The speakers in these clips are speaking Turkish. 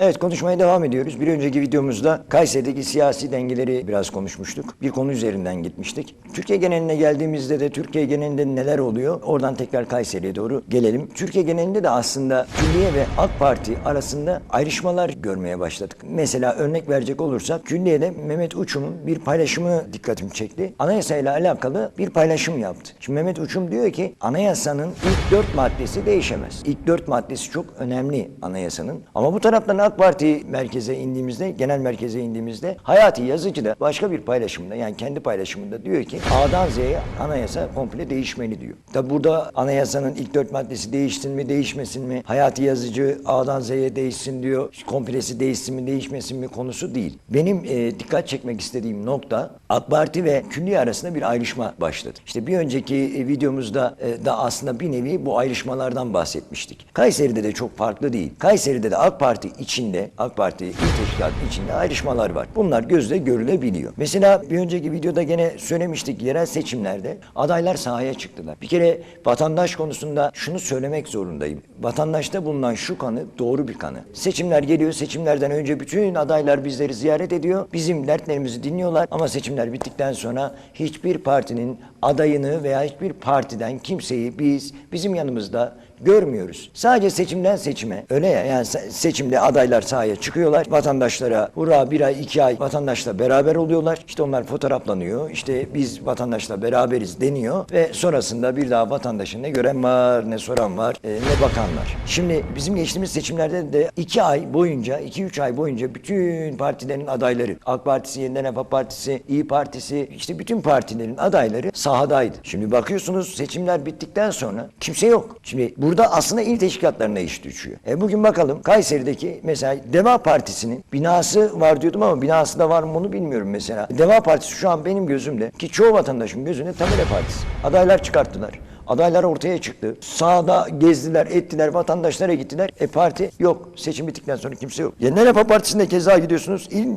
Evet konuşmaya devam ediyoruz. Bir önceki videomuzda Kayseri'deki siyasi dengeleri biraz konuşmuştuk. Bir konu üzerinden gitmiştik. Türkiye geneline geldiğimizde de Türkiye genelinde neler oluyor? Oradan tekrar Kayseri'ye doğru gelelim. Türkiye genelinde de aslında Külliye ve AK Parti arasında ayrışmalar görmeye başladık. Mesela örnek verecek olursak Külliye'de Mehmet Uçum'un bir paylaşımı dikkatimi çekti. Anayasayla alakalı bir paylaşım yaptı. Şimdi Mehmet Uçum diyor ki anayasanın ilk dört maddesi değişemez. İlk dört maddesi çok önemli anayasanın. Ama bu taraftan AK Parti merkeze indiğimizde, genel merkeze indiğimizde Hayati Yazıcı da başka bir paylaşımda yani kendi paylaşımında diyor ki A'dan Z'ye anayasa komple değişmeli diyor. Tabi burada anayasanın ilk dört maddesi değişsin mi değişmesin mi? Hayati Yazıcı A'dan Z'ye değişsin diyor. Komplesi değişsin mi değişmesin mi konusu değil. Benim e, dikkat çekmek istediğim nokta AK Parti ve Külliye arasında bir ayrışma başladı. İşte bir önceki e, videomuzda e, da aslında bir nevi bu ayrışmalardan bahsetmiştik. Kayseri'de de çok farklı değil. Kayseri'de de AK Parti içinde, AK Parti il teşkilatı içinde ayrışmalar var. Bunlar gözle görülebiliyor. Mesela bir önceki videoda gene söylemiştik yerel seçimlerde adaylar sahaya çıktılar. Bir kere vatandaş konusunda şunu söylemek zorundayım. Vatandaşta bulunan şu kanı doğru bir kanı. Seçimler geliyor. Seçimlerden önce bütün adaylar bizleri ziyaret ediyor. Bizim dertlerimizi dinliyorlar ama seçimler bittikten sonra hiçbir partinin adayını veya hiçbir partiden kimseyi biz bizim yanımızda görmüyoruz. Sadece seçimden seçime öyle ya yani se- seçimde adaylar sahaya çıkıyorlar. Vatandaşlara hurra bir ay iki ay vatandaşla beraber oluyorlar. İşte onlar fotoğraflanıyor. İşte biz vatandaşla beraberiz deniyor ve sonrasında bir daha vatandaşın ne gören var ne soran var e, ne bakan var. Şimdi bizim geçtiğimiz seçimlerde de iki ay boyunca iki üç ay boyunca bütün partilerin adayları AK Partisi, Yeniden Refah Partisi, İyi Partisi işte bütün partilerin adayları sahadaydı. Şimdi bakıyorsunuz seçimler bittikten sonra kimse yok. Şimdi burada aslında il teşkilatlarına iş düşüyor. E bugün bakalım Kayseri'deki mesela Deva Partisi'nin binası var diyordum ama binası da var mı onu bilmiyorum mesela. Deva Partisi şu an benim gözümde ki çoğu vatandaşın gözünde Tabela Partisi. Adaylar çıkarttılar. Adaylar ortaya çıktı. Sağda gezdiler, ettiler, vatandaşlara gittiler. E parti yok. Seçim bittikten sonra kimse yok. Yeniden Refah Partisi'nde keza gidiyorsunuz. İl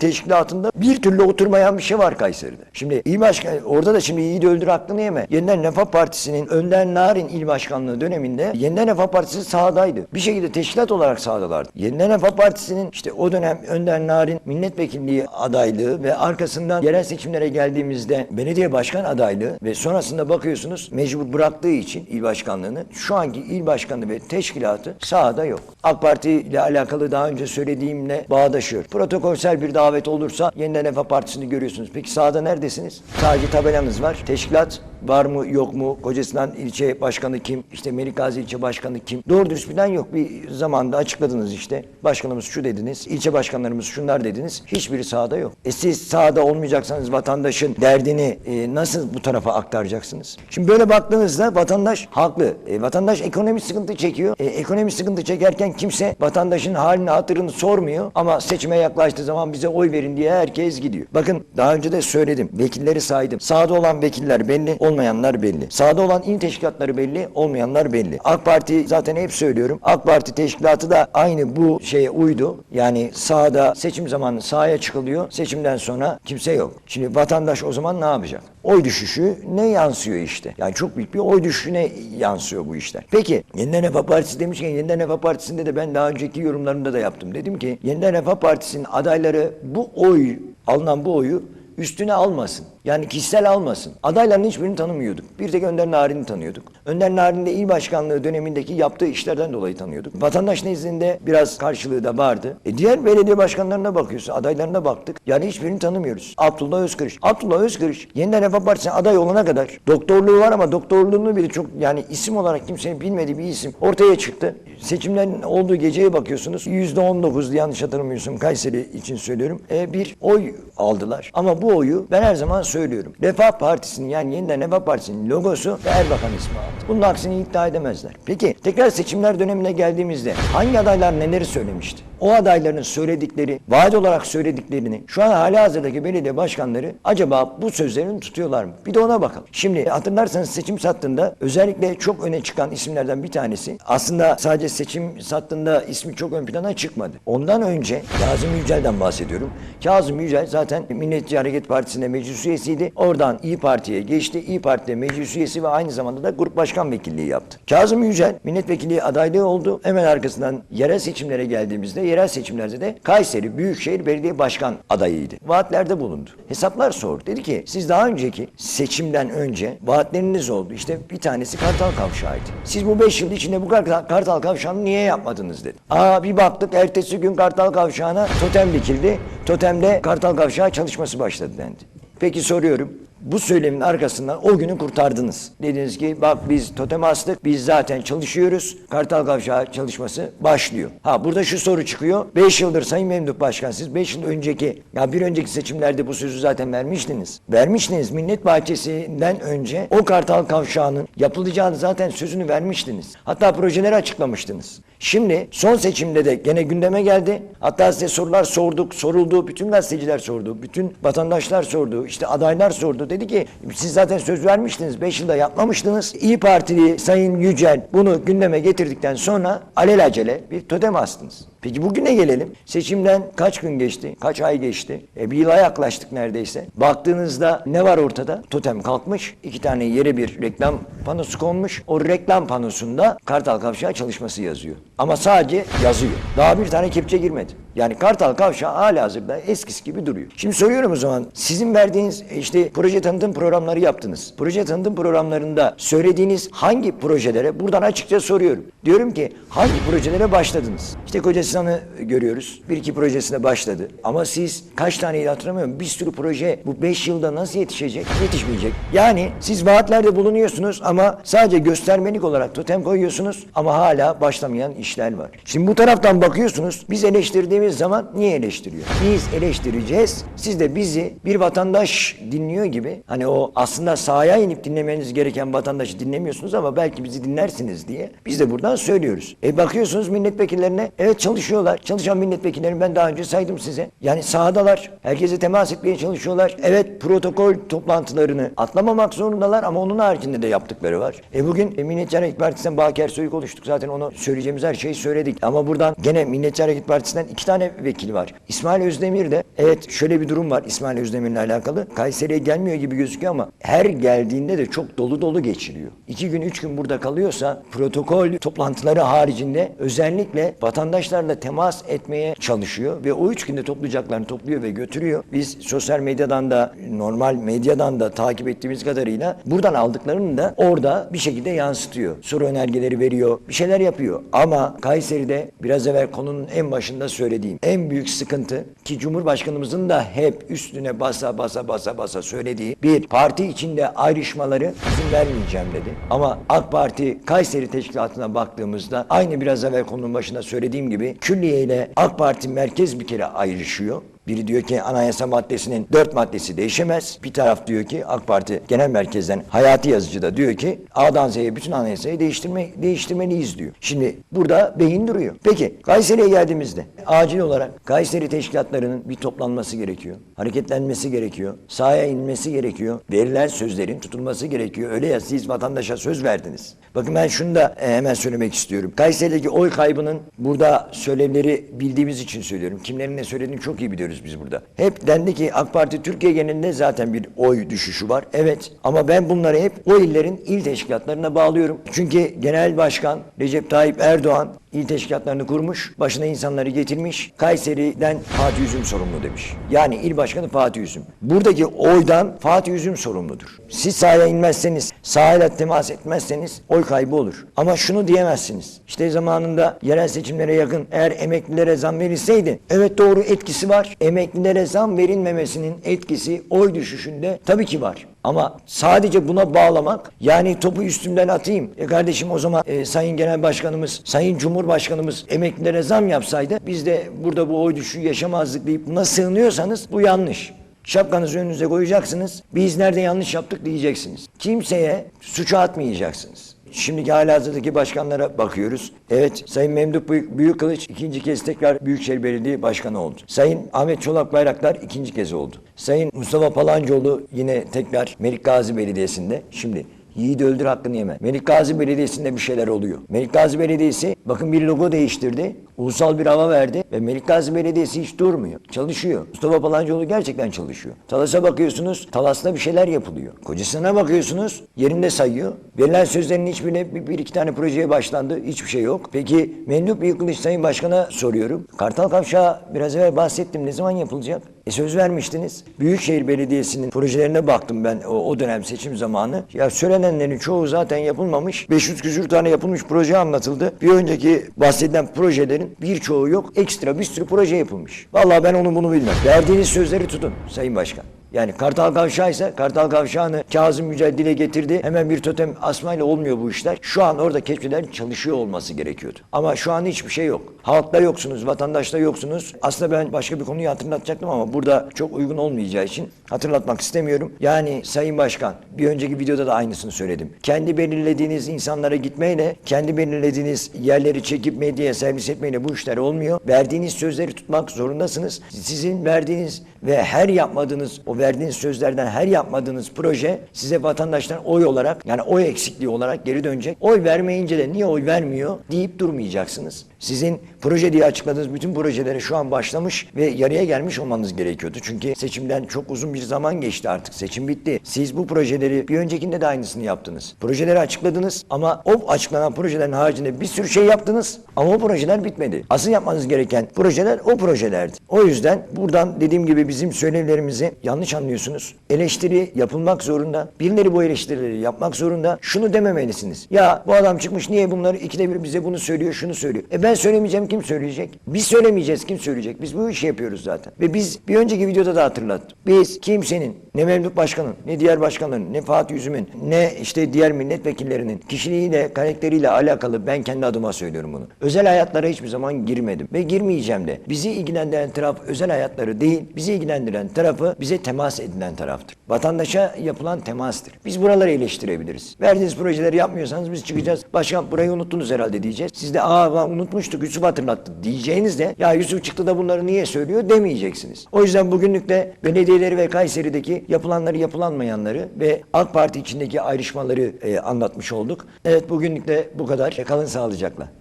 teşkilatında bir türlü oturmayan bir şey var Kayseri'de. Şimdi il başkan orada da şimdi iyi öldür aklını yeme. Yeniden Refah Partisi'nin Önder Narin il başkanlığı döneminde Yeniden Refah Partisi sahadaydı. Bir şekilde teşkilat olarak sahadalardı. Yeniden Refah Partisi'nin işte o dönem Önder Narin milletvekilliği adaylığı ve arkasından yerel seçimlere geldiğimizde belediye başkan adaylığı ve sonrasında bakıyorsunuz mecbur bıraktığı için il başkanlığını şu anki il başkanı ve teşkilatı sahada yok. AK Parti ile alakalı daha önce söylediğimle bağdaşıyor. Protokolsel bir davet olursa yeniden Refah Partisi'ni görüyorsunuz. Peki sahada neredesiniz? Sadece tabelanız var. Teşkilat var mı yok mu? Kocasinan ilçe başkanı kim? İşte Melikgazi ilçe başkanı kim? Doğru dürüst bilen yok. Bir zamanda açıkladınız işte. Başkanımız şu dediniz. ilçe başkanlarımız şunlar dediniz. Hiçbiri sahada yok. E siz sahada olmayacaksanız vatandaşın derdini e, nasıl bu tarafa aktaracaksınız? Şimdi böyle baktığınızda vatandaş haklı. E, vatandaş ekonomi sıkıntı çekiyor. E, ekonomi sıkıntı çekerken kimse vatandaşın halini hatırını sormuyor. Ama seçime yaklaştığı zaman bize oy verin diye herkes gidiyor. Bakın daha önce de söyledim. Vekilleri saydım. Sahada olan vekiller belli, olmayanlar belli. Sahada olan il teşkilatları belli, olmayanlar belli. AK Parti zaten hep söylüyorum. AK Parti teşkilatı da aynı bu şeye uydu. Yani sahada seçim zamanı sahaya çıkılıyor. Seçimden sonra kimse yok. Şimdi vatandaş o zaman ne yapacak? Oy düşüşü ne yansıyor işte? Yani çok büyük bir oy düşüşüne yansıyor bu işler. Peki Yeniden Refah Partisi demişken Yeniden Refah Partisi'nde de ben daha önceki yorumlarımda da yaptım. Dedim ki Yeniden Refah Partisi'nin adayları bu oy alınan bu oyu üstüne almasın. Yani kişisel almasın. Adayların hiçbirini tanımıyorduk. Bir tek Önder Narin'i tanıyorduk. Önder Narin de il başkanlığı dönemindeki yaptığı işlerden dolayı tanıyorduk. Vatandaş nezdinde biraz karşılığı da vardı. E diğer belediye başkanlarına bakıyorsun, adaylarına baktık. Yani hiçbirini tanımıyoruz. Abdullah Özkırış. Abdullah Özkırış yeniden Refah Partisi'ne aday olana kadar doktorluğu var ama doktorluğunu bile çok yani isim olarak kimsenin bilmediği bir isim ortaya çıktı. Seçimlerin olduğu geceye bakıyorsunuz. %19'du yanlış hatırlamıyorsam Kayseri için söylüyorum. E, bir oy aldılar. Ama bu oyu ben her zaman söylüyorum. Refah Partisi'nin yani yeniden Refah Partisi'nin logosu ve Erbakan ismi aldı. Bunun aksini iddia edemezler. Peki tekrar seçimler dönemine geldiğimizde hangi adaylar neleri söylemişti? O adayların söyledikleri, vaat olarak söylediklerini şu an hali hazırdaki belediye başkanları acaba bu sözlerini tutuyorlar mı? Bir de ona bakalım. Şimdi hatırlarsanız seçim sattığında özellikle çok öne çıkan isimlerden bir tanesi aslında sadece seçim sattığında ismi çok ön plana çıkmadı. Ondan önce Kazım Yücel'den bahsediyorum. Kazım Yücel zaten Milliyetçi Hareket Partisi'nde meclis üyesiydi. Oradan İyi Parti'ye geçti. İyi Parti'de meclis üyesi ve aynı zamanda da grup başkan vekilliği yaptı. Kazım Yücel milletvekili adaylığı oldu. Hemen arkasından yerel seçimlere geldiğimizde yerel seçimlerde de Kayseri Büyükşehir Belediye Başkan adayıydı. Vaatlerde bulundu. Hesaplar sordu. Dedi ki siz daha önceki seçimden önce vaatleriniz oldu. İşte bir tanesi Kartal Kavşağı'ydı. Siz bu 5 yıl içinde bu Kartal Kavşağı'nı niye yapmadınız dedi. Aa bir baktık ertesi gün Kartal Kavşağı'na totem dikildi. Totemde Kartal Kavşağı çalışması başladı dendi. Peki soruyorum. Bu söylemin arkasından o günü kurtardınız. Dediniz ki bak biz totem astık, biz zaten çalışıyoruz. Kartal Kavşağı çalışması başlıyor. Ha burada şu soru çıkıyor. 5 yıldır Sayın Memduh Başkan siz 5 yıl önceki, ya bir önceki seçimlerde bu sözü zaten vermiştiniz. Vermiştiniz. Millet Bahçesi'nden önce o Kartal Kavşağı'nın yapılacağını zaten sözünü vermiştiniz. Hatta projeleri açıklamıştınız. Şimdi son seçimde de gene gündeme geldi. Hatta size sorular sorduk, soruldu. Bütün gazeteciler sordu. Bütün vatandaşlar sordu. işte adaylar sordu. Dedi ki siz zaten söz vermiştiniz. 5 yılda yapmamıştınız. İyi Partili Sayın Yücel bunu gündeme getirdikten sonra alelacele bir totem astınız. Peki bugüne gelelim. Seçimden kaç gün geçti? Kaç ay geçti? E bir yıla yaklaştık neredeyse. Baktığınızda ne var ortada? Totem kalkmış. iki tane yere bir reklam panosu konmuş. O reklam panosunda Kartal Kavşağı çalışması yazıyor. Ama sadece yazıyor. Daha bir tane kepçe girmedi. Yani Kartal Kavşağı hala hazırda eskisi gibi duruyor. Şimdi soruyorum o zaman sizin verdiğiniz e, işte proje tanıtım programları yaptınız. Proje tanıtım programlarında söylediğiniz hangi projelere buradan açıkça soruyorum. Diyorum ki hangi projelere başladınız? İşte Kocasistan'ı görüyoruz. Bir iki projesine başladı. Ama siz kaç taneyi hatırlamıyorum. Bir sürü proje bu 5 yılda nasıl yetişecek? Yetişmeyecek. Yani siz vaatlerde bulunuyorsunuz ama sadece göstermelik olarak totem koyuyorsunuz ama hala başlamayan işler var. Şimdi bu taraftan bakıyorsunuz. Biz eleştirdiğimiz zaman niye eleştiriyor? Biz eleştireceğiz. Siz de bizi bir vatandaş dinliyor gibi hani o aslında sahaya inip dinlemeniz gereken vatandaşı dinlemiyorsunuz ama belki bizi dinlersiniz diye biz de buradan söylüyoruz. E bakıyorsunuz milletvekillerine evet çalışıyorlar. Çalışan milletvekillerini ben daha önce saydım size. Yani sahadalar. Herkese temas etmeye çalışıyorlar. Evet protokol toplantılarını atlamamak zorundalar ama onun haricinde de yaptıkları var. E bugün e, Milliyetçi Hareket Partisi'nden Baki Ersoy'u konuştuk. Zaten onu söyleyeceğimiz her şeyi söyledik. Ama buradan gene Milliyetçi Hareket Partisi'nden iki tane vekil var. İsmail Özdemir de evet şöyle bir durum var İsmail Özdemir'le alakalı. Kayseri'ye gelmiyor gibi gözüküyor ama her geldiğinde de çok dolu dolu geçiriyor. İki gün üç gün burada kalıyorsa protokol toplantıları haricinde özellikle vatandaşlarla temas etmeye çalışıyor ve o üç günde toplayacaklarını topluyor ve götürüyor. Biz sosyal medyadan da normal medyadan da takip ettiğimiz kadarıyla buradan aldıklarını da orada bir şekilde yansıtıyor. Soru önergeleri veriyor, bir şeyler yapıyor. Ama Kayseri'de biraz evvel konunun en başında söylediğim en büyük sıkıntı ki Cumhurbaşkanımızın da hep üstüne basa basa basa basa söylediği bir parti içinde ayrışmaları izin vermeyeceğim dedi. Ama AK Parti Kayseri Teşkilatı'na baktığımızda aynı biraz evvel konunun başında söylediğim gibi külliye ile AK Parti merkez bir kere ayrışıyor. Biri diyor ki anayasa maddesinin dört maddesi değişemez. Bir taraf diyor ki AK Parti Genel Merkez'den Hayati Yazıcı da diyor ki A'dan Z'ye bütün anayasayı değiştirme, değiştirmeliyiz diyor. Şimdi burada beyin duruyor. Peki Kayseri'ye geldiğimizde acil olarak Kayseri teşkilatlarının bir toplanması gerekiyor. Hareketlenmesi gerekiyor. Sahaya inmesi gerekiyor. Verilen sözlerin tutulması gerekiyor. Öyle ya siz vatandaşa söz verdiniz. Bakın ben şunu da e, hemen söylemek istiyorum. Kayseri'deki oy kaybının burada söylemleri bildiğimiz için söylüyorum. Kimlerin ne söylediğini çok iyi biliyoruz biz burada. Hep dendi ki AK Parti Türkiye genelinde zaten bir oy düşüşü var. Evet ama ben bunları hep o illerin il teşkilatlarına bağlıyorum. Çünkü Genel Başkan Recep Tayyip Erdoğan il teşkilatlarını kurmuş, başına insanları getirmiş. Kayseri'den Fatih Üzüm sorumlu demiş. Yani il başkanı Fatih Üzüm. Buradaki oydan Fatih Üzüm sorumludur. Siz sahaya inmezseniz, sahayla temas etmezseniz oy kaybı olur. Ama şunu diyemezsiniz. İşte zamanında yerel seçimlere yakın eğer emeklilere zam verilseydi, evet doğru etkisi var. Emeklilere zam verilmemesinin etkisi oy düşüşünde tabii ki var. Ama sadece buna bağlamak yani topu üstümden atayım. E kardeşim o zaman e, Sayın Genel Başkanımız, Sayın Cumhurbaşkanımız emeklilere zam yapsaydı biz de burada bu oy düşüşü yaşamazdık deyip buna sığınıyorsanız bu yanlış. Şapkanızı önünüze koyacaksınız. Biz nerede yanlış yaptık diyeceksiniz. Kimseye suça atmayacaksınız. Şimdiki halihazırdaki başkanlara bakıyoruz. Evet Sayın Memduh Büyük, Büyükkılıç ikinci kez tekrar Büyükşehir Belediye Başkanı oldu. Sayın Ahmet Çolak Bayraktar ikinci kez oldu. Sayın Mustafa Palancıoğlu yine tekrar Melik Gazi Belediyesi'nde. Şimdi Yiğit öldür hakkını yeme. Melik Gazi Belediyesi'nde bir şeyler oluyor. Melik Gazi Belediyesi bakın bir logo değiştirdi. Ulusal bir hava verdi ve Melik Gazi Belediyesi hiç durmuyor. Çalışıyor. Mustafa Palancıoğlu gerçekten çalışıyor. Talas'a bakıyorsunuz, Talas'ta bir şeyler yapılıyor. Kocasına bakıyorsunuz, yerinde sayıyor. Verilen sözlerin hiçbirine bir, bir iki tane projeye başlandı. Hiçbir şey yok. Peki Mendup Yıkılış Sayın Başkan'a soruyorum. Kartal Kavşağı biraz evvel bahsettim. Ne zaman yapılacak? E söz vermiştiniz. Büyükşehir Belediyesi'nin projelerine baktım ben o, o dönem seçim zamanı. Ya söylenenlerin çoğu zaten yapılmamış. 500 küsür tane yapılmış proje anlatıldı. Bir önceki bahsedilen projelerin birçoğu yok. Ekstra bir sürü proje yapılmış. Vallahi ben onu bunu bilmem. Verdiğiniz sözleri tutun Sayın Başkan. Yani Kartal Kavşağı ise Kartal Kavşağı'nı Kazım Yücel dile getirdi. Hemen bir totem asmayla olmuyor bu işler. Şu an orada keşfelerin çalışıyor olması gerekiyordu. Ama şu an hiçbir şey yok. Halkta yoksunuz, vatandaşta yoksunuz. Aslında ben başka bir konuyu hatırlatacaktım ama burada çok uygun olmayacağı için hatırlatmak istemiyorum. Yani Sayın Başkan, bir önceki videoda da aynısını söyledim. Kendi belirlediğiniz insanlara gitmeyle, kendi belirlediğiniz yerleri çekip medyaya servis etmeyle bu işler olmuyor. Verdiğiniz sözleri tutmak zorundasınız. Sizin verdiğiniz ve her yapmadığınız, o verdiğiniz sözlerden her yapmadığınız proje size vatandaştan oy olarak yani oy eksikliği olarak geri dönecek. Oy vermeyince de niye oy vermiyor deyip durmayacaksınız. Sizin proje diye açıkladığınız bütün projelere şu an başlamış ve yarıya gelmiş olmanız gerekiyordu. Çünkü seçimden çok uzun bir zaman geçti artık. Seçim bitti. Siz bu projeleri bir öncekinde de aynısını yaptınız. Projeleri açıkladınız ama o açıklanan projelerin haricinde bir sürü şey yaptınız ama o projeler bitmedi. Asıl yapmanız gereken projeler o projelerdi. O yüzden buradan dediğim gibi bizim söylemlerimizi yanlış anlıyorsunuz. Eleştiri yapılmak zorunda. Birileri bu eleştirileri yapmak zorunda. Şunu dememelisiniz. Ya bu adam çıkmış niye bunları ikide bir bize bunu söylüyor, şunu söylüyor. E ben söylemeyeceğim kim söyleyecek? Biz söylemeyeceğiz kim söyleyecek? Biz bu işi yapıyoruz zaten. Ve biz bir önceki videoda da hatırlattım. Biz kimsenin ne Memduh Başkan'ın, ne diğer başkanların, ne Fatih Üzüm'ün, ne işte diğer milletvekillerinin kişiliğiyle, karakteriyle alakalı ben kendi adıma söylüyorum bunu. Özel hayatlara hiçbir zaman girmedim ve girmeyeceğim de. Bizi ilgilendiren taraf özel hayatları değil, bizi ilgilendiren tarafı bize temas edilen taraftır. Vatandaşa yapılan temastır. Biz buraları eleştirebiliriz. Verdiğiniz projeleri yapmıyorsanız biz çıkacağız. Başkan burayı unuttunuz herhalde diyeceğiz. Siz de aa ben unutmuştuk Yusuf hatırlattı diyeceğiniz de ya Yusuf çıktı da bunları niye söylüyor demeyeceksiniz. O yüzden bugünlük de belediyeleri ve Kayseri'deki yapılanları yapılanmayanları ve AK Parti içindeki ayrışmaları e, anlatmış olduk. Evet bugünlük de bu kadar. Kalın sağlıcakla.